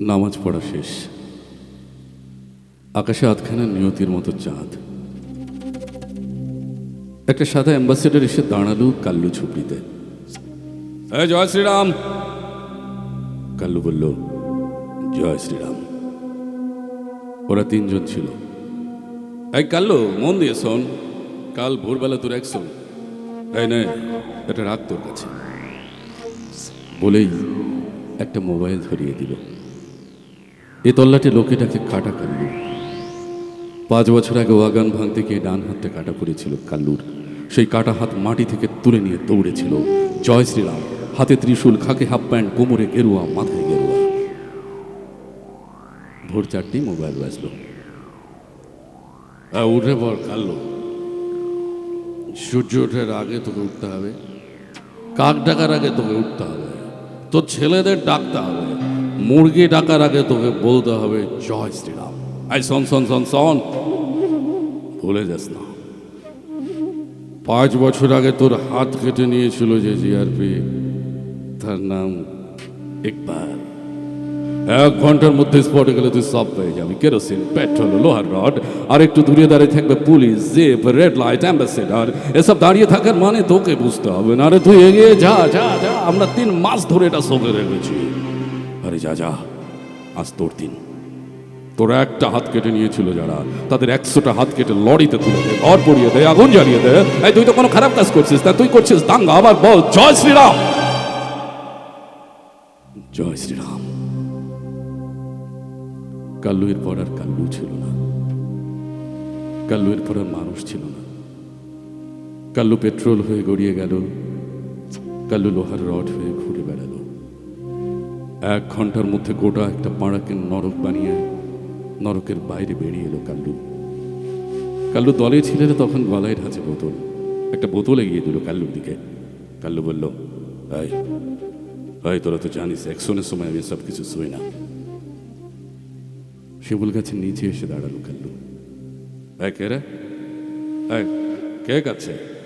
নামাজ পড়া শেষ। আকাশে আধখানা নিয়তির মতো চাঁদ। একটা সাদা অ্যাম্বাসেডার এসে দাঁড়াল কাল্লু ঝুপড়িতে। জয় শ্রীরাম। কাল্লু বলল জয় শ্রীরাম। ওরা তিনজন ছিল। এই কাল্লু মন দিয়ে শোন। কাল ভোরবেলা তোর একশন এই নে এটা রাখ তোর কাছে। বলেই একটা মোবাইল ধরিয়ে দিল। এ তল্লাটে লোকেটাকে কাটা কাল্লু পাঁচ বছর আগে ওয়াগান ভাঙতে গিয়ে ডান হাতটা কাটা পড়েছিল কাল্লুর। সেই কাটা হাত মাটি থেকে তুলে নিয়ে দৌড়েছিল। জয় শ্রীরাম, হাতে ত্রিশূল, খাকে হাফ প্যান্ট, কোমরে গেরুয়া, মাথায় গেরুয়া। ভোর চারটেই মোবাইল বাজলো। উঠে পর কাল্লু। সূর্য ওঠার আগে তোকে উঠতে হবে। কাক ডাকার আগে তোকে উঠতে হবে। তোর ছেলেদের ডাকতে হবে। মুরগি ডাকার আগে তোকে বলতে হবে, জয় শ্রীরাম। আই শোন শোন শোন শোন। ভুলে যাস না। পাঁচ বছর আগে তোর হাত কেটে নিয়েছিল যে জিআরপি তার নাম ইকবাল। এক ঘণ্টার মধ্যে স্পটে গেলে তুই সব পেয়ে যাবি। কেরোসিন, পেট্রোল, লোহার রড, আর একটু দূরে দাঁড়িয়ে থাকবে police jeep red light, ambassador. এসব দাঁড়িয়ে থাকার মানে তোকে বুঝতে হবে না। আরে তুই এগিয়ে যা যা যা। আমরা তিন মাস ধরে এটা সোকে রেখেছি। আরে যা যা। আজ তোর দিন। তোর একটা হাত কেটে নিয়েছিল যারা। তাদের একশোটা হাত কেটে লরিতে তুলে দে, ঘর পড়িয়ে দে, আগুন জ্বালিয়ে দে। এই, তুই তো কোনো খারাপ কাজ করছিস না, তুই করছিস দাঙ্গা। আবার বল, জয় শ্রীরাম! জয় শ্রীরাম। কাল্লু এর পর আর কাল্লু ছিল না। কাল্লু এর পর আর মানুষ ছিল না। কাল্লু পেট্রোল হয়ে গড়িয়ে গেল। কাল্লু লোহার রড হয়ে ঘুরে এক ঘণ্টার মধ্যে গোটা একটা পাড়াকে নরক বানিয়ে নরকের বাইরে বেরিয়ে এলো কাল্লু। কাল্লু দলে ছিলেন তখন গলায় ঢাচে বোতল, একটা বোতল এগিয়ে দিল কাল্লুর দিকে। কাল্লু বলল, এই এই, তোরা তো জানিস অ্যাকশনের সময় আমি সব কিছু শুই না। শিমুল গাছের নিচে এসে দাঁড়াল কাল্লু। এই, কে রে? এই, কে কাছে?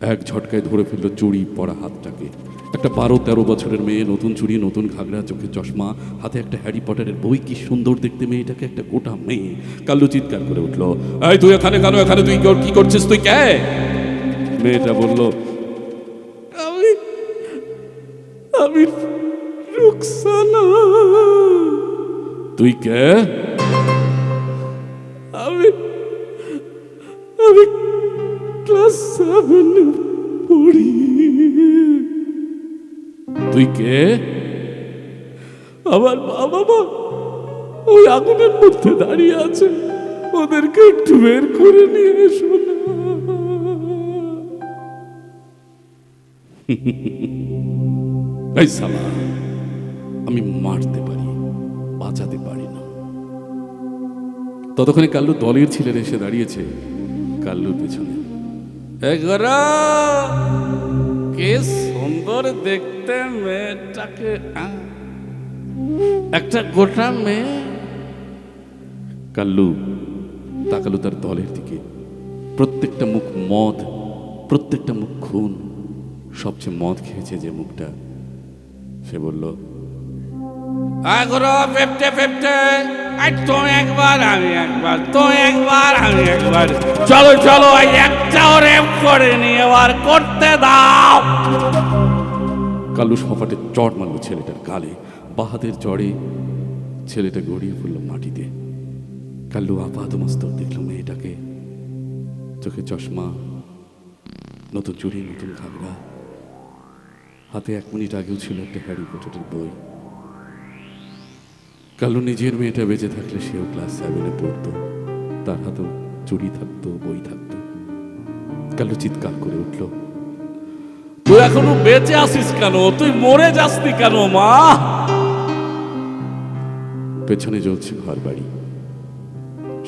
এক ঝটকায় ধরে ফেলল চুড়ি, পরা হাতটাকে। একটা বারো তেরো বছরের মেয়ে, নতুন চুড়ি, নতুন ঘাগরা, চোখে চশমা, হাতে একটা হ্যারি পটারের বই, কি সুন্দর দেখতে মেয়েটাকে, একটা গোটা মেয়ে। কাল্লু চিৎকার করে উঠল, এই, তুই এখানে কেন, এখানে তুই কি- করছিস, তুই কে? মেয়েটা বলল, আমি আমি তুই কে? আমি আমি ক্লাস সেভেন পড়ি। তুই কে? আমার বাবা মা ওই আগুনের মধ্যে দাঁড়িয়ে আছে। ওদেরকে একটু বের করে নিয়ে এসো না। আমি মারতে পারি বাঁচাতে পারি না। ততক্ষণে কাল্লু দলের ছেলেরা এসে দাঁড়িয়েছে কাল্লুর পেছনে। কে সুন্দর দেখতে মেয়েটাকে একটা গোটা মেয়ে। কাল্লু তাকালু তার দলের দিকে। প্রত্যেকটা মুখ মদ প্রত্যেকটা মুখ খুন। সবচেয়ে মদ খেয়েছে যে মুখটা। সে বলল এগারো ফিফটে ফিফটে তুই একবার, আমি একবার তুই একবার, আমি একবার। চলো চলো একটাও করে নি এবার করতে দাও। কাল্লু সফাটে চট মারল ছেলেটার গালে, বাহাদের চড়ে ছেলেটা গড়িয়ে পড়ল মাটিতে। কাল্লু আপাদ মস্তক দেখল মেয়েটাকে। চোখে চশমা, নতুন চুড়ি, নতুন ঘাগরা। হাতে এক মিনিট আগেও ছিল একটা হ্যারি পটারের বই। কাল্লু নিজের মেয়েটা বেঁচে থাকলে সেও ক্লাস সেভেনে পড়তো। তার হাতেও চুরি থাকতো, বই থাকতো। কাল্লু চিৎকার করে উঠল, তুই এখনও বেঁচে আসিস কেন? তুই মরে যাসনি কেন, মা? পেছনে জ্বলছে ঘর বাড়ি।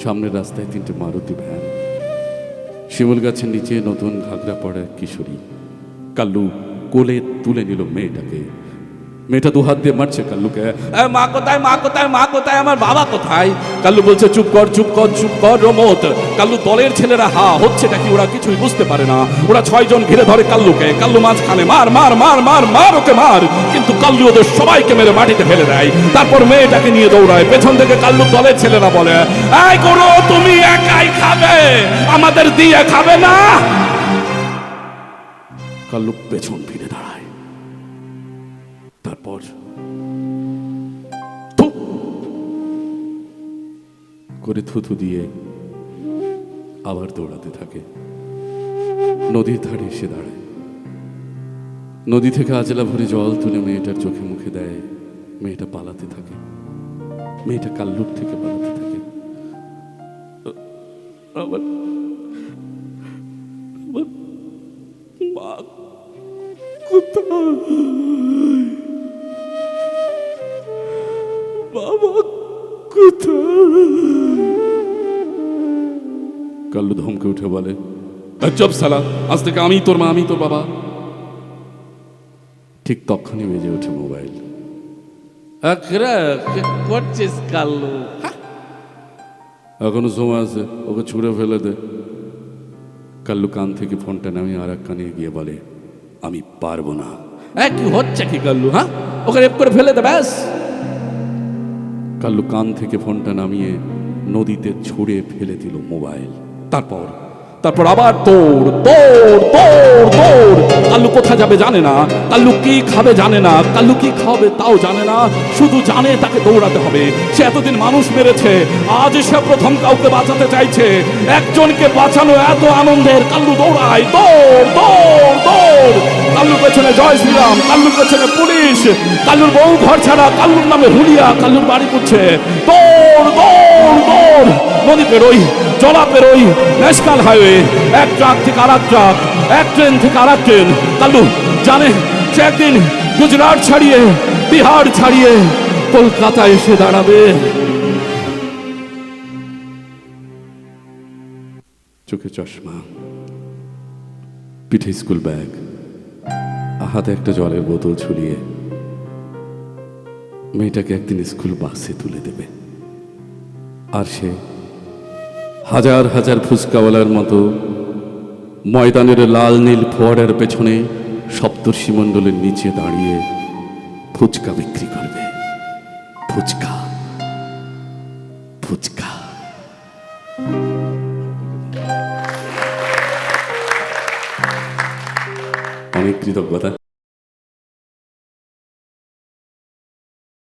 সামনের রাস্তায় তিনটে মারুতি ভ্যান। শিমুল গাছের নিচে নতুন ঘাগরা পড়া কিশোরী। কাল্লু কোলে তুলে নিল মেয়েটাকে। মেয়েটা দু হাত দিয়ে মারছে, কাল্লুকে। মা কোথায় মা কোথায় মা কোথায়, আমার বাবা কোথায়? কাল্লু বলছে, চুপ কর চুপ কর চুপ কর, রমত। কাল্লু দলের ছেলেরা, হা, হচ্ছে নাকি ওরা কিছুই বুঝতে পারে না। ওরা ছয়জন ঘিরে ধরে কাল্লুকে। কাল্লু মাঝখানে, মার মার মার মার মার, ওকে মার। কিন্তু কাল্লু ওদের সবাইকে মেরে মাটিতে ফেলে দেয়। তারপর মেয়েটাকে নিয়ে দৌড়ায়। পেছন থেকে কাল্লু দলের ছেলেরা বলে, এই করো তুমি একাই খাবে। আমাদের দিয়ে খাবে না। কাল্লু পেছন ফিরে দাঁড়ায়। তারপর করে থুথু দিয়ে আবার দৌড়াতে থাকে। নদীর ধারে এসে দাঁড়ায়। নদী থেকে আজলা ভরে জল তুলে মেয়েটার চোখে মুখে দেয়। মেয়েটা পালাতে থাকে। মেয়েটা কাল্লুর থেকে পালাতে থাকে। মা কোথায়? বাবা কাল্লু ধমকে উঠে বলে চপ সালা আজ থেকে আমি তোর মা আমি তোর বাবা। ঠিক তখনই বেজে ওঠে মোবাইল। করছিস কাল্লু? এখনও সময় আছে ওকে ছুঁড়ে ফেলে দে। কাল্লু কান থেকে ফোনটা নামিয়ে আর এক কানে গিয়ে বলে আমি পারব না। কি হচ্ছে কি কাল্লু হ্যাঁ? ওকে রেপ করে ফেলে দে ব্যাস। কাল্লু কান থেকে ফোনটা নামিয়ে নদীতে ছুঁড়ে ফেলে দিল মোবাইল। তারপর তারপর আবার দৌড় দৌড় দৌড় দৌড়। কাল্লু কোথায় যাবে জানে না। কাল্লু কি খাবে জানে না। কাল্লু কি খাবে তাও জানে না। শুধু জানে তাকে দৌড়াতে হবে। সে এতদিন মানুষ মেরেছে। আজ সে প্রথম কাউকে বাঁচাতে চাইছে। একজনকে বাঁচানো এত আনন্দের। কাল্লু দৌড়ায়। দৌড় দৌড় দৌড়। কাল্লুর পেছনে জয় শ্রীরাম, কাল্লুর পেছনে পুলিশ, কাল্লুর বউ ঘর ছাড়া, কাল্লুর নামে হুলিয়া, কাল্লুর বাড়ি করছে দৌড় দৌড় দৌড় নদী পেরোই জলা পেরোই ন্যাশনাল হাইওয়ে, এক ট্রাক থেকে আর এক ট্রাক, এক ট্রেন থেকে আর এক ট্রেন। কাল্লু জানে সে একদিন গুজরাট ছাড়িয়ে, বিহার ছাড়িয়ে কলকাতায় এসে দাঁড়াবে। চোখে চশমা, পিঠে স্কুল ব্যাগ। হাতে একটা জলের বোতল ঝুলিয়ে মেয়েটাকে একদিন স্কুল বাসে তুলে দেবে। আর সে হাজার হাজার ফুচকাওয়ালার মতো ময়দানের লাল নীল ফোয়ারের পেছনে সপ্তর্ষি মণ্ডলের নিচে দাঁড়িয়ে ফুচকা বিক্রি করবে। ফুচকা। ফুচকা। kritikuota